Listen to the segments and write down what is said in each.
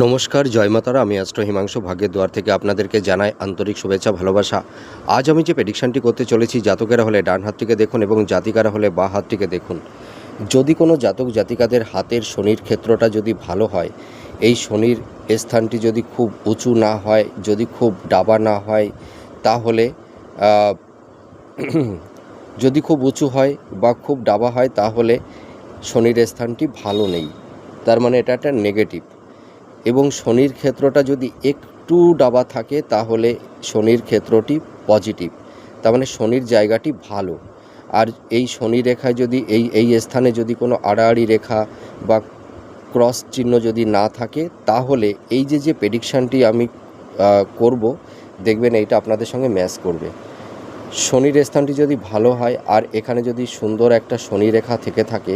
নমস্কার, জয় মাতারা আমি অ্যাস্ট্রো হিমাংশু ভাগ্যের দুয়ার থেকে আপনাদেরকে জানাই আন্তরিক শুভেচ্ছা, ভালোবাসা। আজ আমি যে প্রেডিকশানটি করতে চলেছি, জাতকেরা হলে ডান হাতটিকে দেখুন এবং জাতিকারা হলে বা হাতটিকে দেখুন। যদি কোনো জাতক জাতিকাদের হাতের শনির ক্ষেত্রটা যদি ভালো হয়, এই শনির স্থানটি যদি খুব উঁচু না হয়, যদি খুব ডাবা না হয়, তাহলে যদি খুব উঁচু হয় বা খুব ডাবা হয়, তাহলে শনির স্থানটি ভালো নেই। তার মানে এটা একটা নেগেটিভ এবং শনির ক্ষেত্রটা যদি একটু ডাবা থাকে, তাহলে শনির ক্ষেত্রটি পজিটিভ। তার মানে শনির জায়গাটি ভালো। আর এই শনি রেখায় যদি, এই এই স্থানে যদি কোনো আড়াআড়ি রেখা বা ক্রস চিহ্ন যদি না থাকে, তাহলে এই যে যে প্রেডিকশানটি আমি করব, দেখবেন এইটা আপনাদের সঙ্গে ম্যাচ করবে। শনির স্থানটি যদি ভালো হয় আর এখানে যদি সুন্দর একটা শনি রেখা থেকে থাকে,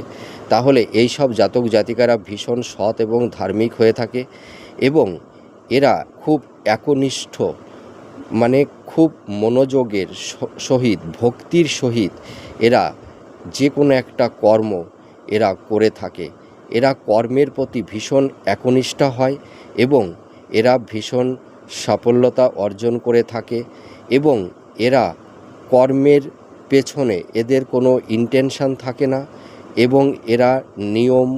তাহলে এই সব জাতক জাতিকারা ভীষণ সৎ এবং ধার্মিক হয়ে থাকে এবং এরা খুব একনিষ্ঠ মানে খুব মনোযোগের সহিত, ভক্তির সহিত এরা যে কোনো একটা কর্ম এরা করে থাকে। এরা কর্মের প্রতি ভীষণ একনিষ্ঠা হয় এবং এরা ভীষণ সাফল্যতা অর্জন করে থাকে এবং এরা কর্মের পেছনে এদের কোনো ইন্টেনশন থাকে না এবং এরা নিয়ম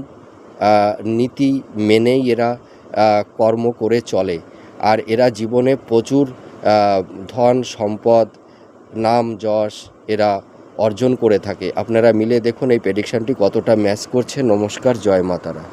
নীতি মেনেই এরা কর্ম করে চলে। আর এরা জীবনে প্রচুর ধন, সম্পদ, নাম, যশ এরা অর্জন করে থাকে। আপনারা মিলে দেখুন এই প্রেডিকশানটি কতটা ম্যাচ করছে। নমস্কার, জয় মাতারা।